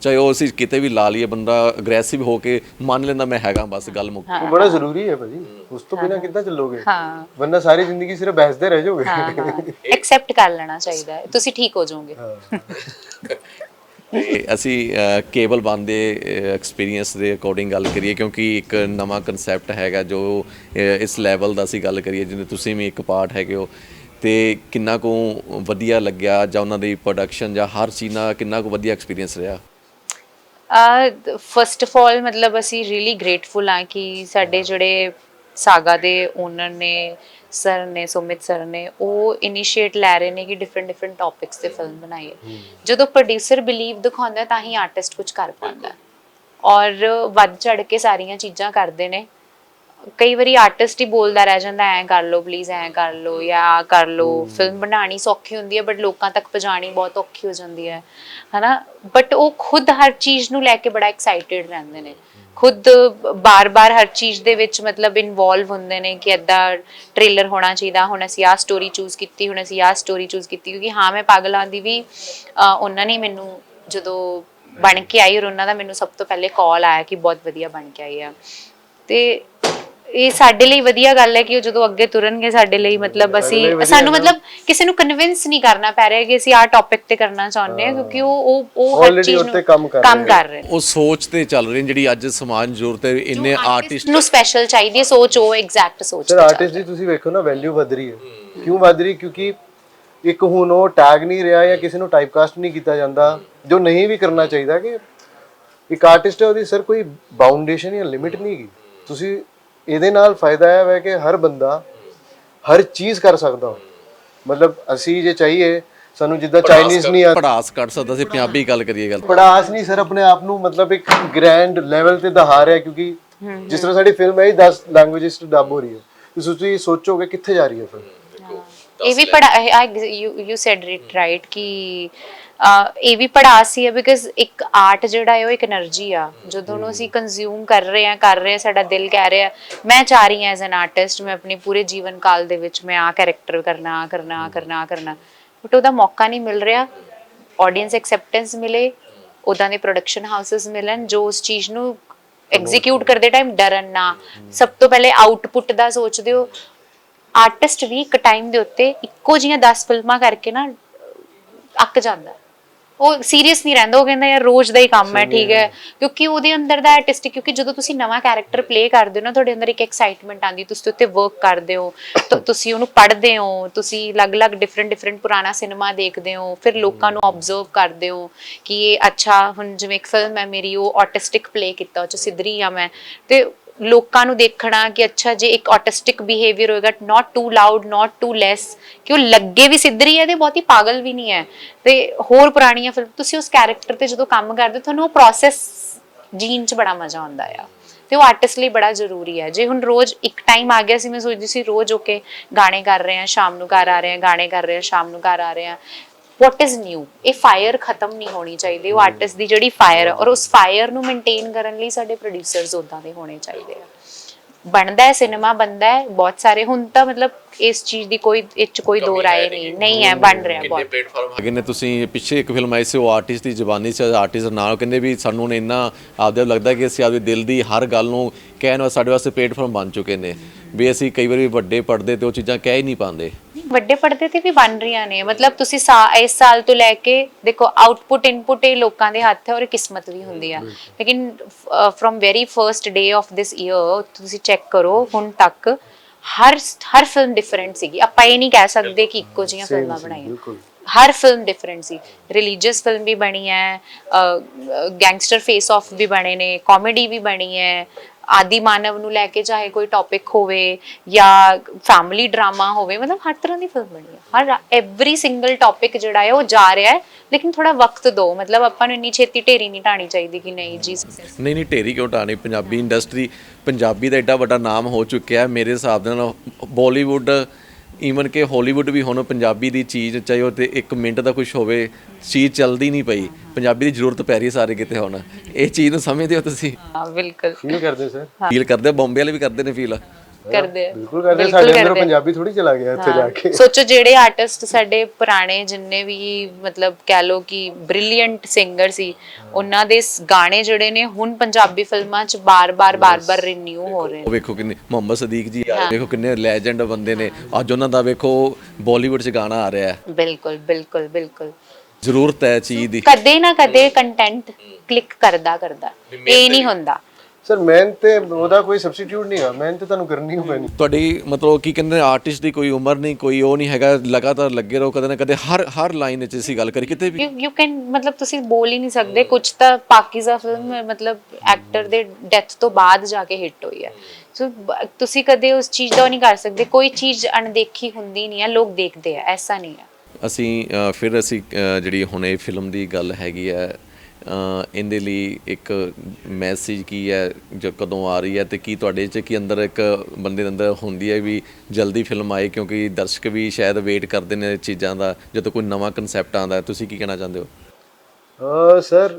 ਚਾਹੇ ਉਹ ਅਸੀਂ ਕਿਤੇ ਵੀ ਲਾ ਲਈਏ ਬੰਦਾ ਅਗਰੈਸਿਵ ਹੋ ਕੇ ਮੰਨ ਲੈਂਦਾ ਮੈਂ ਹੈਗਾ ਬਸ ਗੱਲ ਮੁੱਕ ਉਹ ਬੜਾ ਜ਼ਰੂਰੀ ਹੈ ਭਾਜੀ। ਉਸ ਤੋਂ ਬਿਨਾ ਕਿੱਦਾਂ ਚੱਲੋਗੇ? ਹਾਂ। ਵਰਨਾ ਸਾਰੀ ਜ਼ਿੰਦਗੀ ਸਿਰਫ ਬਹਿਸਦੇ ਰਹਿ ਜਾਓਗੇ। ਐਕਸੈਪਟ ਕਰ ਲੈਣਾ ਚਾਹੀਦਾ ਹੈ। ਤੁਸੀਂ ਠੀਕ ਹੋ ਜਾਓਗੇ। ਤੇ ਅਸੀਂ ਕੇਬਲ ਬੰਦ ਦੇ ਐਕਸਪੀਰੀਅੰਸ ਦੇ ਅਕੋਰਡਿੰਗ ਗੱਲ ਕਰੀਏ, ਕਿਉਂਕਿ ਇੱਕ ਨਵਾਂ ਕਨਸੈਪਟ ਹੈਗਾ ਜੋ ਇਸ ਲੈਵਲ ਦਾ ਅਸੀਂ ਗੱਲ ਕਰੀਏ, ਜਿਵੇਂ ਤੁਸੀਂ ਵੀ ਇੱਕ ਪਾਰਟ ਹੈਗੇ ਹੋ, ਤੇ ਕਿੰਨਾ ਕੁ ਵਧੀਆ ਲੱਗਿਆ, ਜਾਂ ਉਹਨਾਂ ਦੀ ਪ੍ਰੋਡਕਸ਼ਨ ਜਾਂ ਹਰ ਚੀਜ਼ ਨਾਲ ਕਿੰਨਾ ਕੁ ਵਧੀਆ ਐਕਸਪੀਰੀਅੰਸ ਰਿਹਾ? ਫਸਟ ਆਫ ਆਲ ਮਤਲਬ ਅਸੀਂ ਰੀਲੀ ਗ੍ਰੇਟਫੁਲ ਆ ਕਿ ਸਾਡੇ ਜਿਹੜੇ ਸਾਗਾ ਦੇ ਓਨਰ ਨੇ ਸਰ ਨੇ ਸੁਮਿਤ ਸਰ ਨੇ ਉਹ ਇਨੀਸ਼ੀਏਟ ਲੈ ਰਹੇ ਨੇ ਕਿ ਡਿਫਰੈਂਟ ਡਿਫਰੈਂਟ ਟੌਪਿਕਸ ਤੇ ਫਿਲਮ ਬਣਾਈਏ। ਜਦੋਂ ਪ੍ਰੋਡਿਊਸਰ ਬਿਲੀਵ ਦਿਖਾਉਂਦਾ ਤਾਂ ਹੀ ਆਰਟਿਸਟ ਕੁਝ ਕਰ ਪਾਉਂਦਾ। ਔਰ ਵੱਧ ਚੜ ਕੇ ਸਾਰੀਆਂ ਚੀਜ਼ਾਂ ਕਰਦੇ ਨੇ। ਕਈ ਵਾਰੀ ਆਰਟਿਸਟ ਹੀ ਬੋਲਦਾ ਰਹਿ ਜਾਂਦਾ ਐ ਕਰ ਲਓ ਪਲੀਜ਼ ਐ ਕਰ ਲਓ ਜਾਂ ਆਹ ਕਰ ਲਓ। ਫਿਲਮ ਬਣਾਣੀ ਸੌਖੀ ਹੁੰਦੀ ਹੈ ਬਟ ਲੋਕਾਂ ਤੱਕ ਪਹੁੰਚਾਣੀ ਬਹੁਤ ਔਖੀ ਹੋ ਜਾਂਦੀ ਹੈ ਹਨਾ? ਬਟ ਉਹ ਖੁਦ ਹਰ ਚੀਜ਼ ਨੂੰ ਲੈ ਕੇ ਬੜਾ ਐਕਸਾਈਟਿਡ ਰਹਿੰਦੇ ਨੇ। ਖੁਦ ਬਾਰ-ਬਾਰ ਹਰ ਚੀਜ਼ ਦੇ ਵਿੱਚ ਮਤਲਬ ਇਨਵੋਲਵ ਹੁੰਦੇ ਨੇ ਕਿ ਅੱਦਾ ਟ੍ਰੇਲਰ ਹੋਣਾ ਚਾਹੀਦਾ ਹੁਣ ਅਸੀਂ ਆਹ ਸਟੋਰੀ ਚੂਜ਼ ਕੀਤੀ ਹੁਣ ਅਸੀਂ ਆਹ ਸਟੋਰੀ ਚੂਜ਼ ਕੀਤੀ। ਕਿਉਂਕਿ ਹਾਂ ਮੈਂ ਪਾਗਲਾਂ ਦੀ ਵੀ ਉਹਨਾਂ ਨੇ ਮੈਨੂੰ ਜਦੋਂ ਬਣ ਕੇ ਆਈ ਔਰ ਉਹਨਾਂ ਦਾ ਮੈਨੂੰ ਸਭ ਤੋਂ ਪਹਿਲੇ ਕਾਲ ਆਇਆ ਕਿ ਬਹੁਤ ਵਧੀਆ ਬਣ ਕੇ ਆਈ ਆ। ਤੇ ਇਹ ਸਾਡੇ ਲਈ ਵਧੀਆ ਗੱਲ ਹੈ ਕਿ ਉਹ ਜਦੋਂ ਅੱਗੇ ਤੁਰਨਗੇ ਸਾਡੇ ਲਈ ਮਤਲਬ ਅਸੀਂ ਸਾਨੂੰ ਮਤਲਬ ਕਿਸੇ ਨੂੰ ਕਨਵਿੰਸ ਨਹੀਂ ਕਰਨਾ ਪੈ ਰਿਹਾ ਕਿ ਅਸੀਂ ਆਹ ਟੌਪਿਕ ਤੇ ਕਰਨਾ ਚਾਹੁੰਦੇ ਹਾਂ ਕਿਉਂਕਿ ਉਹ ਉਹ ਉਹ ਹਰ ਚੀਜ਼ ਉੱਤੇ ਨੂੰ ਕੰਮ ਕਰ ਕੰਮ ਰਹੇ ਕਰ ਰਹੇ ਨੇ। ਉਹ ਸੋਚ ਤੇ ਚੱਲ ਰਹੀ ਜਿਹੜੀ ਅੱਜ ਸਮਾਜ ਨੂੰ ਜ਼ਰੂਰਤ ਹੈ ਇੰਨੇ ਆਰਟਿਸਟ ਨੂੰ ਸਪੈਸ਼ਲ ਚਾਹੀਦੀ ਹੈ ਸੋਚ ਉਹ ਐਗਜ਼ੈਕਟ ਸੋਚ ਸਰ ਆਰਟਿਸਟ ਦੀ ਤੁਸੀਂ ਵੇਖੋ ਨਾ ਵੈਲਿਊ ਵਧ ਰਹੀ ਹੈ। ਕਿਉਂ ਵਧ ਰਹੀ? ਕਿਉਂਕਿ ਇੱਕ ਹੁਣ ਉਹ ਟੈਗ ਨਹੀਂ ਰਿਹਾ ਜਾਂ ਕਿਸੇ ਨੂੰ ਟਾਈਪਕਾਸਟ ਨਹੀਂ ਕੀਤਾ ਜਾਂਦਾ ਜੋ ਨਹੀਂ ਵੀ ਕਰਨਾ ਚਾਹੀਦਾ ਕਿ ਇੱਕ ਆਰਟਿਸਟ ਹੈ ਉਹਦੀ ਸਰ ਕੋਈ ਬਾਉਂਡੇਸ਼ਨ ਜਾਂ ਲਿਮਿਟ ਨਹੀਂ ਹੈਗੀ। ਤੁਸੀਂ ਇਹਦੇ ਨਾਲ ਫਾਇਦਾ ਇਹ ਹੈ ਕਿ ਹਰ ਬੰਦਾ ਹਰ ਚੀਜ਼ ਕਰ ਸਕਦਾ ਹੋ ਮਤਲਬ ਅਸੀਂ ਜੇ ਚਾਹੀਏ ਸਾਨੂੰ ਜਿੱਦਾਂ ਚਾਈਨੀਜ਼ ਨਹੀਂ ਆ ਪੜਾਸ ਕੱਢ ਸਕਦਾ ਸੀ ਪੰਜਾਬੀ ਗੱਲ ਕਰੀਏ ਗੱਲ। ਪੜਾਸ ਨਹੀਂ ਸਰ ਆਪਣੇ ਆਪ ਨੂੰ ਮਤਲਬ ਇੱਕ ਗ੍ਰੈਂਡ ਲੈਵਲ ਤੇ ਦਿਖਾ ਰਿਹਾ ਕਿਉਂਕਿ ਜਿਸ ਤਰ੍ਹਾਂ ਸਾਡੀ ਫਿਲਮ ਹੈ ਇਹ 10 ਲੈਂਗੁਏਜਸ ਤੇ ਡੱਬ ਹੋ ਰਹੀ ਹੈ। ਤੁਸੀਂ ਤੁਸੀਂ ਸੋਚੋਗੇ ਕਿੱਥੇ ਜਾ ਰਹੀ ਹੈ ਫਿਲਮ ਇਹ ਵੀ ਪੜਾ ਯੂ ਸੈਡ ਇਟ ਰਾਈਟ ਕਿ ਇਹ ਵੀ ਪੜਾ ਸੀ ਬਿਕਾਜ਼ ਇੱਕ ਆਰਟ ਜਿਹੜਾ ਹੈ ਉਹ ਇੱਕ એનર્ਜੀ ਆ। ਜਦੋਂ ਨੂੰ ਅਸੀਂ ਕੰਜ਼ਿਊਮ ਕਰ ਰਹੇ ਆ ਕਰ ਰਹੇ ਆ ਸਾਡਾ ਦਿਲ ਕਹਿ ਰਿਹਾ ਮੈਂ ਚਾਹ ਰਹੀ ਐਜ਼ ਐਨ ਆਰਟਿਸਟ ਮੈਂ ਆਪਣੇ ਪੂਰੇ ਜੀਵਨ ਕਾਲ ਦੇ ਵਿੱਚ ਮੈਂ ਆ ਕੈਰੈਕਟਰ ਕਰਨਾ ਆ ਕਰਨਾ ਆ ਕਰਨਾ ਆ ਕਰਨਾ। ਬਟ ਉਹਦਾ ਮੌਕਾ ਨਹੀਂ ਮਿਲ ਰਿਹਾ। ਆਡੀਅנס ਐਕਸੈਪਟੈਂਸ ਮਿਲੇ। ਉਦਾਂ ਦੇ ਪ੍ਰੋਡਕਸ਼ਨ ਹਾਊਸਸ ਮਿਲਣ ਜੋ ਉਸ ਚੀਜ਼ ਨੂੰ ਐਗਜ਼ੀਕਿਊਟ ਕਰਦੇ ਟਾਈਮ ਡਰਨ ਨਾ। ਸਭ ਤੋਂ ਪਹਿਲੇ ਆਊਟਪੁੱਟ ਦਾ ਸੋਚਦੇ ਹੋ। ਆਰਟਿਸਟ ਵੀ ਇੱਕ ਟਾਈਮ ਦੇ ਉੱਤੇ ਇੱਕੋ ਜੀਆਂ 10 ਫਿਲਮਾਂ ਕਰਕੇ ਨਾ ਅੱਕ ਜਾਂਦਾ। ਉਹ ਸੀਰੀਅਸ ਨਹੀਂ ਰਹਿੰਦਾ ਉਹ ਕਹਿੰਦਾ ਯਾਰ ਰੋਜ਼ ਦਾ ਹੀ ਕੰਮ ਹੈ ਠੀਕ ਹੈ ਕਿਉਂਕਿ ਉਹਦੇ ਅੰਦਰ ਦਾ ਆਰਟਿਸਟਿਕ ਕਿਉਂਕਿ ਜਦੋਂ ਤੁਸੀਂ ਨਵਾਂ ਕੈਰੈਕਟਰ ਪਲੇ ਕਰਦੇ ਹੋ ਨਾ ਤੁਹਾਡੇ ਅੰਦਰ ਇੱਕ ਐਕਸਾਈਟਮੈਂਟ ਆਉਂਦੀ ਤੁਸੀਂ ਉੱਤੇ ਵਰਕ ਕਰਦੇ ਹੋ ਤੁਸੀਂ ਉਹਨੂੰ ਪੜ੍ਹਦੇ ਹੋ ਤੁਸੀਂ ਅਲੱਗ-ਅਲੱਗ ਡਿਫਰੈਂਟ ਡਿਫਰੈਂਟ ਪੁਰਾਣਾ ਸਿਨੇਮਾ ਦੇਖਦੇ ਹੋ ਫਿਰ ਲੋਕਾਂ ਨੂੰ ਆਬਜ਼ਰਵ ਕਰਦੇ ਹੋ ਕਿ ਇਹ ਅੱਛਾ ਹੁਣ ਜਿਵੇਂ ਇੱਕ ਫਿਲਮ ਹੈ ਮੇਰੀ ਉਹ ਆਰਟਿਸਟਿਕ ਪਲੇ ਕੀਤਾ ਉਹ ਚ ਸਿੱਧਰੀ ਆ ਮੈਂ ਤੇ ਲੋਕਾਂ ਨੂੰ ਦੇਖਣਾ ਕਿ ਅੱਛਾ ਜੇ ਇੱਕ ਆਰਟਿਸਟਿਕ ਬਿਹੇਵੀਅਰ ਹੋਏਗਾ not too loud not too less ਕਿ ਉਹ ਲੱਗੇ ਵੀ ਸਿੱਧਰੀ ਹੈ ਤੇ ਬਹੁਤੀ ਪਾਗਲ ਵੀ ਨਹੀਂ ਹੈ। ਤੇ ਹੋਰ ਪੁਰਾਣੀਆਂ ਫਿਲਮ ਤੁਸੀਂ ਉਸ ਕੈਰੈਕਟਰ ਤੇ ਜਦੋਂ ਕੰਮ ਕਰਦੇ ਹੋ, ਤੁਹਾਨੂੰ ਉਹ ਪ੍ਰੋਸੈਸ ਜੀਣ ਚ ਬੜਾ ਮਜ਼ਾ ਆਉਂਦਾ ਆ। ਤੇ ਉਹ ਆਰਟਿਸਟ ਲਈ ਬੜਾ ਜ਼ਰੂਰੀ ਹੈ। ਜੇ ਹੁਣ ਰੋਜ਼ ਇੱਕ ਟਾਈਮ ਆ ਗਿਆ ਸੀ ਮੈਂ ਸੋਚਦੀ ਸੀ ਰੋਜ਼ ਹੋ ਕੇ ਗਾਣੇ ਕਰ ਰਹੇ ਆ ਸ਼ਾਮ ਨੂੰ ਘਰ ਆ ਰਹੇ ਆ ਗਾਣੇ ਕਰ ਰਹੇ ਆ ਸ਼ਾਮ ਨੂੰ ਘਰ ਆ ਰਹੇ ਆ ਵਾਟ ਇਜ਼ ਨਿਊ ਇਹ ਫਾਇਰ ਖਤਮ ਨਹੀਂ ਹੋਣੀ ਚਾਹੀਦੀ। ਉਹ ਆਰਟਿਸਟ ਦੀ ਜਿਹੜੀ ਫਾਇਰ ਔਰ ਉਸ ਫਾਇਰ ਨੂੰ ਮੇਨਟੇਨ ਕਰਨ ਲਈ ਸਾਡੇ ਪ੍ਰੋਡਿਊਸਰਸ ਉਦਾਂ ਦੇ ਹੋਣੇ ਚਾਹੀਦੇ ਆ। ਬਣਦਾ ਹੈ ਸਿਨੇਮਾ ਬਣਦਾ ਹੈ ਬਹੁਤ ਸਾਰੇ ਹੁਣ ਤਾਂ ਮਤਲਬ ਇਸ ਚੀਜ਼ ਦੀ ਕੋਈ ਇਹ 'ਚ ਕੋਈ ਦੋ ਰਾਏ ਨਹੀਂ। ਨਹੀਂ ਹੈ ਬਣ ਰਿਹਾ ਬਹੁਤ। ਪਲੇਟਫਾਰਮ ਹੈਗੇ ਨੇ ਤੁਸੀਂ ਪਿੱਛੇ ਇੱਕ ਫਿਲਮ ਆਈ ਸੀ ਉਹ ਆਰਟਿਸਟ ਦੀ ਜ਼ੁਬਾਨੀ ਸੀ ਆਰਟਿਸਟ ਨਾਲ। ਕਹਿੰਦੇ ਵੀ ਸਾਨੂੰ ਹੁਣ ਇੰਨਾ ਆਪਦੇ ਆਪ ਲੱਗਦਾ ਕਿ ਅਸੀਂ ਆਪਦੇ ਦਿਲ ਦੀ ਹਰ ਗੱਲ ਨੂੰ ਕਹਿਣ ਵਾਸਤੇ ਸਾਡੇ ਵਾਸਤੇ ਪਲੇਟਫਾਰਮ ਬਣ ਚੁੱਕੇ ਨੇ। ਵੀ ਅਸੀਂ ਕਈ ਵਾਰੀ ਵੱਡੇ ਪਰਦੇ ਤੇ ਉਹ ਚੀਜ਼ਾਂ ਕਹਿ ਹੀ ਨਹੀਂ ਪਾਉਂਦੇ। ਵੱਡੇ ਪਰਦੇ ਤੇ ਵੀ ਬਣ ਰਹੀਆਂ ਨੇ। ਮਤਲਬ ਤੁਸੀਂ ਸਾ- ਇਸ ਸਾਲ ਤੋਂ ਲੈ ਕੇ ਦੇਖੋ ਆਊਟਪੁੱਟ ਇਨਪੁਟ ਇਹ ਲੋਕਾਂ ਦੇ ਹੱਥ ਹੈ ਔਰ ਇਹ ਕਿਸਮਤ ਵੀ ਹੁੰਦੀ ਆ। ਲੇਕਿਨ from very first day of this year ਤੁਸੀਂ ਚੈੱਕ ਕਰੋ ਹੁਣ ਤੱਕ ਹਰ ਹਰ ਫਿਲਮ ਡਿਫਰੈਂਟ ਸੀਗੀ। ਆਪਾਂ ਇਹ ਨਹੀਂ ਕਹਿ ਸਕਦੇ ਕਿ ਇੱਕੋ ਜਿਹੀਆਂ ਫਿਲਮਾਂ ਬਣਾਈਆਂ। ਬਿਲਕੁਲ। ਹਰ ਫਿਲਮ ਡਿਫਰੈਂਟ ਸੀ। ਰਿਲੀਜੀਅਸ ਫਿਲਮ ਵੀ ਬਣੀ ਹੈ ਗੈਂਗਸਟਰ ਫੇਸ ਆਫ ਵੀ ਬਣੇ ਨੇ ਕਾਮੇਡੀ ਵੀ ਬਣੀ ਹੈ। ਆਦੀ ਮਾਨਵ ਨੂੰ ਲੈ ਕੇ ਚਾਹੇ ਕੋਈ ਟੌਪਿਕ ਹੋਵੇ ਜਾਂ ਫੈਮਿਲੀ ਡਰਾਮਾ ਹੋਵੇ, ਮਤਲਬ ਹਰ ਤਰ੍ਹਾਂ ਦੀ ਫਿਲਮ ਬਣੀ ਹੈ। ਹਰ ਐਵਰੀ ਸਿੰਗਲ ਟੌਪਿਕ ਜਿਹੜਾ ਹੈ ਉਹ ਜਾ ਰਿਹਾ ਹੈ, ਲੇਕਿਨ ਥੋੜਾ ਵਕਤ ਦਿਓ। ਮਤਲਬ ਆਪਾਂ ਨੂੰ ਇੰਨੀ ਛੇਤੀ ਢੇਰੀ ਨਹੀਂ ਢਾਣੀ ਚਾਹੀਦੀ ਕਿ ਨਹੀਂ ਜੀ। ਨਹੀਂ ਨਹੀਂ, ਢੇਰੀ ਕਿਉਂ ਢਾਣੀ? ਪੰਜਾਬੀ ਇੰਡਸਟਰੀ ਪੰਜਾਬੀ ਦਾ ਐਡਾ ਵੱਡਾ ਨਾਮ ਹੋ ਚੁੱਕਿਆ ਹੈ। ਮੇਰੇ ਹਿਸਾਬ ਦੇ ਨਾਲ ਬਾਲੀਵੁੱਡ ਈਵਨ ਕਿ ਹਾਲੀਵੁੱਡ ਵੀ ਹੁਣ ਪੰਜਾਬੀ ਦੀ ਚੀਜ਼ ਚਾਹੇ ਉਹ ਤੇ 1 ਮਿੰਟ ਦਾ ਕੁਝ ਹੋਵੇ ਚੀਜ਼ ਚੱਲਦੀ ਨਹੀਂ ਪਈ। ਪੰਜਾਬੀ ਦੀ ਜ਼ਰੂਰਤ ਪੈ ਰਹੀ ਹੈ ਸਾਰੇ ਕਿਤੇ ਹੁਣ। ਇਹ ਚੀਜ਼ ਨੂੰ ਸਮਝਦੇ ਹੋ ਤੁਸੀਂ? ਹਾਂ ਬਿਲਕੁਲ। ਫੀਲ ਕਰਦੇ ਸਰ ਫੀਲ ਕਰਦੇ? ਬੰਬੇ ਵਾਲੇ ਵੀ ਕਰਦੇ ਨੇ ਫੀਲ ਕਰਦੇ ਆ। ਬਿਲਕੁਲ ਕਰਦੇ ਸਾਡੇ ਅੰਦਰ ਪੰਜਾਬੀ ਥੋੜੀ ਚਲਾ ਗਿਆ ਇੱਥੇ ਜਾ ਕੇ। ਸੋਚੋ ਜਿਹੜੇ ਆਰਟਿਸਟ ਸਾਡੇ ਪੁਰਾਣੇ ਜਿੰਨੇ ਵੀ ਮਤਲਬ ਕਹਿ ਲੋ ਕਿ ਬ੍ਰਿਲੀਅੰਟ ਸਿੰਗਰ ਸੀ ਉਹਨਾਂ ਦੇ ਗਾਣੇ ਜਿਹੜੇ ਨੇ ਹੁਣ ਪੰਜਾਬੀ ਫਿਲਮਾਂ 'ਚ ਬਾਰ-ਬਾਰ ਬਾਰ-ਬਾਰ ਰੀਨਿਊ ਹੋ ਰਹੇ ਨੇ। ਉਹ ਵੇਖੋ ਕਿੰਨੇ ਮੁਹੰਮਦ ਸਦੀਕ ਜੀ ਆ ਵੇਖੋ ਕਿੰਨੇ ਲੈਜੈਂਡ ਬੰਦੇ ਨੇ। ਅੱਜ ਉਹਨਾਂ ਦਾ ਵੇਖੋ ਬਾਲੀਵੁੱਡ 'ਚ ਗਾਣਾ ਆ ਰਿਹਾ। ਹੈ ਬਿਲਕੁਲ ਬਿਲਕੁਲ ਬਿਲਕੁਲ। ਜ਼ਰੂਰਤ ਹੈ ਚੀਜ਼ ਦੀ। ਕਦੇ ਨਾ ਕਦੇ ਕੰਟੈਂਟ ਕਲਿੱਕ ਕਰਦਾ ਕਰਦਾ ਇਹ ਨਹੀਂ ਹੁੰਦਾ। ਸਰ ਮਿਹਨਤ ਤੇ ਉਹਦਾ ਕੋਈ ਸਬਸਟੀਟਿਊਟ ਨਹੀਂ ਹੈ ਮਿਹਨਤ ਤੇ ਤੁਹਾਨੂੰ ਕਰਨੀ ਹੀ ਪੈਣੀ ਤੁਹਾਡੀ ਮਤਲਬ ਕੀ ਕਹਿੰਦੇ ਆਰਟਿਸਟ ਦੀ ਕੋਈ ਉਮਰ ਨਹੀਂ ਕੋਈ ਉਹ ਨਹੀਂ ਹੈਗਾ ਲਗਾਤਾਰ ਲੱਗੇ ਰਹੋ ਕਦੇ ਨਾ ਕਦੇ ਹਰ ਹਰ ਲਾਈਨ ਵਿੱਚ ਅਸੀਂ ਗੱਲ ਕਰੀ ਕਿਤੇ ਵੀ। ਯੂ ਕੈਨ ਮਤਲਬ ਤੁਸੀਂ ਬੋਲ ਹੀ ਨਹੀਂ ਸਕਦੇ ਕੁਝ ਤਾਂ ਪਾਕਿਜ਼ਾ ਫਿਲਮ ਮਤਲਬ ਐਕਟਰ ਦੇ ਡੈਥ ਤੋਂ ਬਾਅਦ ਜਾ ਕੇ ਹਿੱਟ ਹੋਈ ਹੈ। ਸੋ ਤੁਸੀਂ ਕਦੇ ਉਸ ਚੀਜ਼ ਦਾ ਨਹੀਂ ਕਰ ਸਕਦੇ ਕੋਈ ਚੀਜ਼ ਅਣਦੇਖੀ ਹੁੰਦੀ ਨਹੀਂ ਹੈ ਲੋਕ ਦੇਖਦੇ ਆ ਐਸਾ ਨਹੀਂ ਹੈ। ਅਸੀਂ ਫਿਰ ਅਸੀਂ ਜਿਹੜੀ ਹੁਣ ਇਹ ਫਿਲਮ ਦੀ ਗੱਲ ਹੈਗੀ ਹੈ ਇਹਦੇ ਲਈ ਇੱਕ ਮੈਸੇਜ ਕੀ ਹੈ ਜੋ ਕਦੋਂ ਆ ਰਹੀ ਹੈ ਤੇ ਕੀ ਤੁਹਾਡੇ ਚ ਕੀ ਅੰਦਰ ਇੱਕ ਬੰਦੇ ਦੇ ਅੰਦਰ ਹੁੰਦੀ ਹੈ ਵੀ ਜਲਦੀ ਫਿਲਮ ਆਏ ਕਿਉਂਕਿ ਦਰਸ਼ਕ ਵੀ ਸ਼ਾਇਦ ਵੇਟ ਕਰਦੇ ਨੇ ਚੀਜ਼ਾਂ ਦਾ ਜਦੋਂ ਕੋਈ ਨਵਾਂ ਕਨਸੈਪਟ ਆਉਂਦਾ ਤੁਸੀਂ ਕੀ ਕਹਿਣਾ ਚਾਹੁੰਦੇ ਹੋ? ਸਰ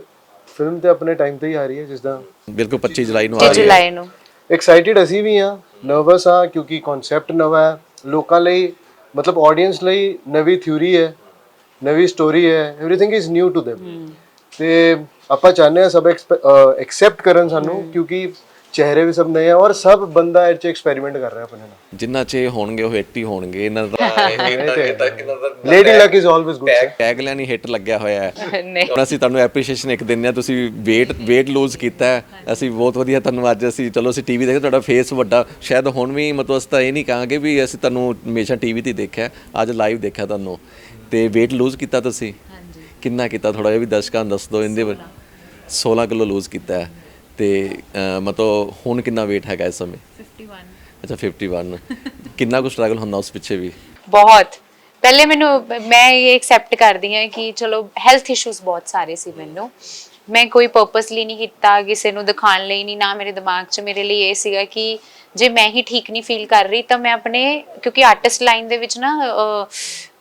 ਫਿਲਮ ਤੇ ਆਪਣੇ ਟਾਈਮ ਤੇ ਹੀ ਆ ਰਹੀ ਹੈ ਜਿਸ ਦਾ ਬਿਲਕੁਲ 25 ਜੁਲਾਈ ਨੂੰ ਆ ਰਹੀ ਹੈ। ਐਕਸਾਈਟਿਡ ਅਸੀਂ ਵੀ ਆ ਨਰਵਸ ਆ ਕਿਉਂਕਿ ਕਨਸੈਪਟ ਨਵਾਂ ਹੈ। ਲੋਕਾਂ ਲਈ ਮਤਲਬ ਆਡੀਅנס ਲਈ ਨਵੀਂ ਥਿਊਰੀ ਹੈ ਨਵੀਂ ਸਟੋਰੀ ਹੈ everything is new to them ਤੇ ਆਪਾਂ ਚਾਹੁੰਦੇ ਹਾਂ ਸਭ ਐਕਸੈਪਟ ਕਰਨ ਸਾਨੂੰ ਕਿਉਂਕਿ ਚਿਹਰੇ ਵੀ ਸਭ ਨਏ ਆ ਔਰ ਸਭ ਬੰਦਾ ਇਹ ਚ ਐਕਸਪੈਰੀਮੈਂਟ ਕਰ ਰਿਹਾ ਆਪਣੇ ਨਾਲ। ਜਿੰਨਾ 'ਚ ਇਹ ਹੋਣਗੇ ਉਹ ਹਿੱਟ ਹੀ ਹੋਣਗੇ ਇਹਨਾਂ ਦਾ lady luck is always good tag line he hit ਲੱਗਿਆ ਹੋਇਆ ਹੈ। ਨਹੀਂ। ਹੁਣ ਅਸੀਂ ਤੁਹਾਨੂੰ ਐਪਰੀਸ਼ੀਏਸ਼ਨ ਇੱਕ ਦਿੰਦੇ ਆ ਤੁਸੀਂ weight weight lose ਕੀਤਾ ਹੈ। ਅਸੀਂ ਬਹੁਤ ਵਧੀਆ ਤੁਹਾਨੂੰ ਅੱਜ ਅਸੀਂ ਚਲੋ ਅਸੀਂ ਟੀਵੀ ਦੇਖੇ ਤੁਹਾਡਾ ਫੇਸ ਵੱਡਾ। ਸ਼ਾਇਦ ਹੁਣ ਵੀ ਮਤਲਬ ਅਸੀਂ ਤਾਂ ਇਹ ਨਹੀਂ ਕਹਾਂਗੇ ਵੀ ਅਸੀਂ ਤੁਹਾਨੂੰ ਹਮੇਸ਼ਾ ਟੀਵੀ ਤੇ ਦੇਖਿਆ ਅੱਜ ਲਾਈਵ ਦੇਖਿਆ ਤੁਹਾਨੂੰ। ਤੇ weight lose ਕੀਤਾ ਤੁਸੀਂ? ਕਿੰਨਾ ਕੀਤਾ? ਥੋੜਾ ਜਿਹਾ ਵੀ ਦਰਸ਼ਕਾਂ ਨੂੰ ਦੱਸ ਦਿਓ ਇਹਦੇ ਬਾਰੇ 16 ਕਿਲੋ lose ਕੀਤਾ ਹੈ। ਤੇ ਅਹ, ਮਤਲਬ ਹੁਣ ਕਿੰਨਾ weight ਹੈਗਾ ਇਸ ਸਮੇਂ? 51 ਅੱਛਾ 51 ਕਿੰਨਾ ਕੁ ਸਟਰਗਲ ਹੁੰਦਾ ਉਸ ਪਿੱਛੇ ਵੀ? ਬਹੁਤ। ਪਹਿਲੇ ਮੈਨੂੰ ਮੈਂ ਇਹ ਐਕਸੈਪਟ ਕਰਦੀ ਹਾਂ ਕਿ ਚਲੋ ਹੈਲਥ ਇਸ਼ੂਜ਼ ਬਹੁਤ ਸਾਰੇ ਸੀ ਮੈਨੂੰ। ਮੈਂ ਕੋਈ ਪਰਪਸਲੀ ਨਹੀਂ ਕੀਤਾ ਕਿਸੇ ਨੂੰ ਦਿਖਾਉਣ ਲਈ ਨਹੀਂ ਨਾ ਮੇਰੇ ਦਿਮਾਗ 'ਚ ਮੇਰੇ ਲਈ ਇਹ ਸੀਗਾ ਕਿ ਜੇ ਮੈਂ ਹੀ ਠੀਕ ਨਹੀਂ ਫੀਲ ਕਰ ਰਹੀ ਤਾਂ ਮੈਂ ਆਪਣੇ ਕਿਉਂਕਿ ਆਰਟਿਸਟ ਲਾਈਨ ਦੇ ਵਿੱਚ ਨਾ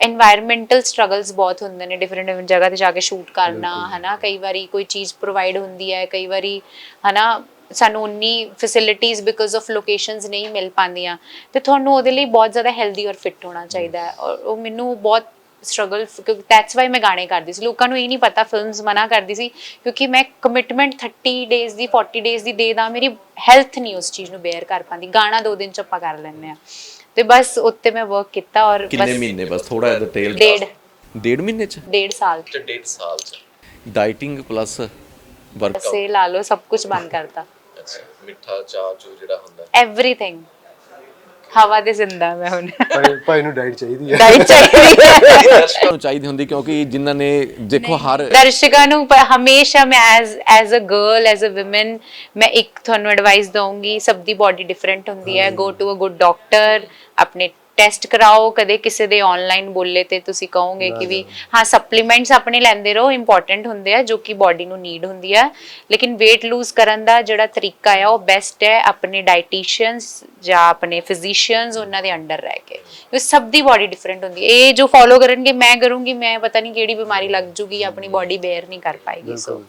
এনवायरमेंटल ਸਟਰਗਲਸ ਬਹੁਤ ਹੁੰਦੇ ਨੇ ਡਿਫਰੈਂਟ ਜਗ੍ਹਾ ਤੇ ਜਾ ਕੇ ਸ਼ੂਟ ਕਰਨਾ ਹਨਾ ਕਈ ਵਾਰੀ ਕੋਈ ਚੀਜ਼ ਪ੍ਰੋਵਾਈਡ ਹੁੰਦੀ ਹੈ ਕਈ ਵਾਰੀ ਹਨਾ ਸਾਨੂੰ ਉਨੀ ਫੈਸਿਲਿਟੀਆਂ ਬਿਕਾਜ਼ ਆਫ ਲੋਕੇਸ਼ਨਸ ਨਹੀਂ ਮਿਲ ਪਾਉਂਦੀਆਂ ਤੇ ਤੁਹਾਨੂੰ ਉਹਦੇ ਲਈ ਬਹੁਤ ਜ਼ਿਆਦਾ ਹੈਲਦੀ ਔਰ ਫਿੱਟ ਹੋਣਾ ਚਾਹੀਦਾ ਹੈ। ਔਰ ਉਹ ਮੈਨੂੰ ਬਹੁਤ ਸਟਰਗਲ ਕਿਉਂਕਿ ਦੈਟਸ ਵਾਈ ਮੈਂ ਗਾਣੇ ਕਰਦੀ ਸੀ। ਲੋਕਾਂ ਨੂੰ ਇਹ ਨਹੀਂ ਪਤਾ ਫਿਲਮਸ ਮਨਾ ਕਰਦੀ ਸੀ ਕਿਉਂਕਿ ਮੈਂ ਕਮਿਟਮੈਂਟ 30 ਡੇਜ਼ ਦੀ 40 ਡੇਜ਼ ਦੀ ਦੇ ਦਾਂ ਮੇਰੀ ਹੈਲਥ ਨਹੀਂ ਉਸ ਚੀਜ਼ ਨੂੰ ਬੇਅਰ ਕਰ ਪਾਉਂਦੀ। ਗਾਣਾ ਦੋ ਦਿਨ ਚ ਆਪਾਂ ਕਰ ਲੈਂਦੇ ਆ ਤੇ ਬਸ ਉੱਤੇ ਮੈਂ ਵਰਕ ਕੀਤਾ ਔਰ ਕਿੰਨੇ ਮਹੀਨੇ? ਬਸ ਥੋੜਾ ਜਿਹਾ ਡਿਟੇਲ ਡੇਢ। ਡੇਢ ਮਹੀਨੇ ਚ? ਡੇਢ ਸਾਲ ਤੇ ਡੇਢ ਸਾਲ ਚ। ਡਾਈਟਿੰਗ ਪਲੱਸ ਵਰਕ ਸੇ ਲਾ ਲਓ ਸਭ ਕੁਝ ਬੰਦ ਕਰਤਾ। ਅੱਛਾ ਮਿੱਠਾ ਚਾਹ ਚੂ ਜਿਹੜਾ ਹੁੰਦਾ। ਐਵਰੀਥਿੰਗ ਹਵਾ ਦੇ ਜ਼ਿੰਦਾ ਮੈਂ ਹੁਣ। ਭਾਈ ਭਾਈ ਨੂੰ ਡਾਈਟ ਚਾਹੀਦੀ ਹੈ ਡਾਈਟ ਚਾਹੀਦੀ ਹੈ ਦਰਸ਼ਕਾਂ ਨੂੰ ਚਾਹੀਦੀ ਹੁੰਦੀ ਕਿਉਂਕਿ ਜਿਨ੍ਹਾਂ ਨੇ ਦੇਖੋ ਹਰ ਦਰਸ਼ਕਾਂ ਨੂੰ ਪ- ਹਮੇਸ਼ਾ ਮੈਂ as as a girl as a woman ਮੈਂ ਇੱਕ ਤੁਹਾਨੂੰ ਐਡਵਾਈਸ ਦਊਂਗੀ ਸਭ ਦੀ ਬਾਡੀ ਡਿਫਰੈਂਟ ਹੁੰਦੀ ਹੈ। Go to a good doctor ਆਪਣੇ ਟੈਸਟ ਕਰਾਓ ਕਦੇ ਕਿਸੇ ਦੇ ਆਨਲਾਈਨ ਬੋਲੇ ਤੇ ਤੁਸੀਂ ਕਹੋਗੇ ਕਿ ਵੀ ਹਾਂ ਸਪਲੀਮੈਂਟਸ ਆਪਣੇ ਲੈਂਦੇ ਰਹੋ ਇੰਪੋਰਟੈਂਟ ਹੁੰਦੇ ਆ ਜੋ ਕਿ ਬਾਡੀ ਨੂੰ ਨੀਡ ਹੁੰਦੀ ਹੈ ਲੇਕਿਨ weight lose ਕਰਨ ਦਾ ਜਿਹੜਾ ਤਰੀਕਾ ਆ ਉਹ ਬੈਸਟ ਹੈ ਆਪਣੇ ਡਾਈਟੀਸ਼ੀਅਨਸ ਜਾਂ ਆਪਣੇ ਫਿਜ਼ੀਸ਼ੀਅਨਸ ਉਹਨਾਂ ਦੇ ਅੰਡਰ ਰਹਿ ਕੇ। ਕਿਉਂਕਿ ਸਭ ਦੀ ਬਾਡੀ ਡਿਫਰੈਂਟ ਹੁੰਦੀ ਹੈ। ਇਹ ਜੋ ਫੋਲੋ ਕਰਨਗੇ ਮੈਂ ਕਰੂੰਗੀ ਮੈਂ ਪਤਾ ਨਹੀਂ ਕਿਹੜੀ ਬਿਮਾਰੀ ਲੱਗ ਜੂਗੀ ਆਪਣੀ ਬਾਡੀ ਬੇਅਰ ਨਹੀਂ ਕਰ ਪਾਏਗੀ ਸੋ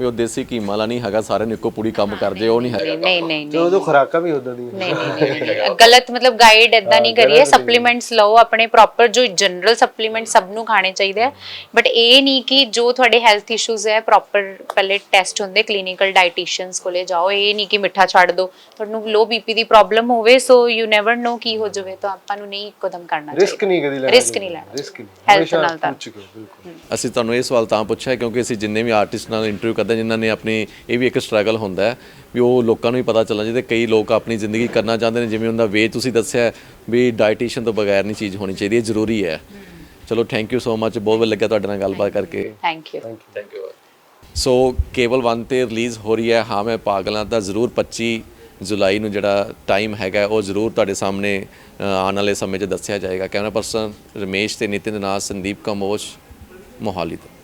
ਵੀ ਉਹ ਦੇਸੀ ਕੀਮਾ ਵਾਲਾ ਨਹੀਂ ਹੈਗਾ ਸਾਰਿਆਂ ਨੂੰ ਇੱਕੋ ਪੂਰੀ ਕੰਮ ਕਰਦੇ ਉਹ ਨਹੀਂ ਹੈਗਾ। ਨਹੀਂ ਨਹੀਂ ਨਹੀਂ ਤੇ ਉਦੋਂ ਖੁਰਾਕਾਂ ਵੀ ਉਦਾਂ ਦੀਆਂ। ਨਹੀਂ ਨਹੀਂ ਨਹੀਂ, ਨਹੀਂ। ਗਲਤ ਮਤਲਬ ਗਾਈਡ ਇਦਾਂ ਨਹੀਂ ਕਰੀਏ ਸਪਲੀਮੈਂਟਸ ਲਓ ਆਪਣੇ ਪ੍ਰੋਪਰ ਜੋ ਜਨਰਲ ਸਪਲੀਮੈਂਟ ਸਭ ਨੂੰ ਖਾਣੇ ਚਾਹੀਦੇ ਆ। ਬਟ ਇਹ ਨਹੀਂ ਕਿ ਜੋ ਤੁਹਾਡੇ ਹੈਲਥ ਇਸ਼ੂਜ਼ ਹੈ ਪ੍ਰੋਪਰ ਪਹਿਲੇ ਟੈਸਟ ਹੁੰਦੇ ਕਲੀਨਿਕਲ ਡਾਈਟੀਸ਼ੀਅਨਸ ਕੋਲੇ ਜਾਓ। ਇਹ ਨਹੀਂ ਕਿ ਮਿੱਠਾ ਛੱਡ ਦਿਓ ਤੁਹਾਨੂੰ ਲੋ ਬੀਪੀ ਦੀ ਪ੍ਰੋਬਲਮ ਹੋਵੇ ਸੋ ਯੂ ਨੈਵਰ ਨੋ ਕੀ ਹੋ ਜਾਵੇ ਤਾਂ ਆਪਾਂ ਨੂੰ ਨਹੀਂ ਇੱਕਦਮ ਕਰਨਾ ਰਿਸਕ ਨਹੀਂ ਕਦੀ ਲੈਣਾ ਰਿਸਕ ਨਹੀਂ ਲੈਣਾ ਰਿਸਕ ਨਹੀਂ। Health ਹਮੇਸ਼ਾ ਨਾਲ ਤਾਂ। ਪੁੱਛ ਕੇ ਬਿਲਕੁਲ। ਅਸੀਂ ਤੁਹਾਨੂੰ ਇਹ ਸਵਾਲ ਤਾਂ ਪੁੱਛਿਆ ਕਿਉਂਕਿ ਅਸੀਂ ਜਿੰਨੇ ਵੀ ਆਰਟਿਸਟ ਨਾਲ ਇੰਟਰਵਿਊ ਕਰਦੇ ਹਾਂ, ਜਿਨ੍ਹਾਂ ਨੇ ਆਪਣੀ ਇਹ ਵੀ ਇੱਕ ਸਟਰਗਲ ਹੁੰਦਾ ਹੈ ਵੀ ਉਹ ਲੋਕਾਂ ਨੂੰ ਵੀ ਪਤਾ ਚੱਲਣਾ ਚਾਹੀਦਾ ਕਈ ਲੋਕ ਆਪਣੀ ਜ਼ਿੰਦਗੀ ਕਰਨਾ ਚਾਹੁੰਦੇ ਨੇ ਜਿਵੇਂ ਉਹਦਾ ਵੇ ਤੁਸੀਂ ਦੱਸਿਆ ਵੀ ਡਾਈਟੀਸ਼ੀਅਨ ਤੋਂ ਬਗੈਰ ਨਹੀਂ ਚੀਜ਼ ਹੋਣੀ ਚਾਹੀਦੀ ਇਹ ਜ਼ਰੂਰੀ ਹੈ। ਚਲੋ ਥੈਂਕ ਯੂ ਸੋ ਮਚ ਬਹੁਤ ਵਧੀਆ ਲੱਗਿਆ ਤੁਹਾਡੇ ਨਾਲ ਗੱਲਬਾਤ ਕਰਕੇ। Thank you thank you so cable 1 ਤੇ ਰਿਲੀਜ਼ ਹੋ ਰਹੀ ਹੈ ਹਾਂ ਮੈਂ ਪਾਗਲਾਂ ਦਾ ਜ਼ਰੂਰ 25 ਜੁਲਾਈ ਨੂੰ ਜਿਹੜਾ ਟਾਈਮ ਹੈਗਾ ਉਹ ਜ਼ਰੂਰ ਤੁਹਾਡੇ ਸਾਹਮਣੇ ਆਉਣ ਵਾਲੇ ਸਮੇਂ 'ਚ ਦੱਸਿਆ ਜਾਏਗਾ। ਕੈਮਰਾ ਪਰਸਨ ਰਮੇਸ਼ ਤੇ ਨਿਤਿਨ ਦੇ ਨਾਲ ਸੰਦੀਪ ਕੰਬੋਜ ਮੋਹਾਲੀ ਤੋਂ।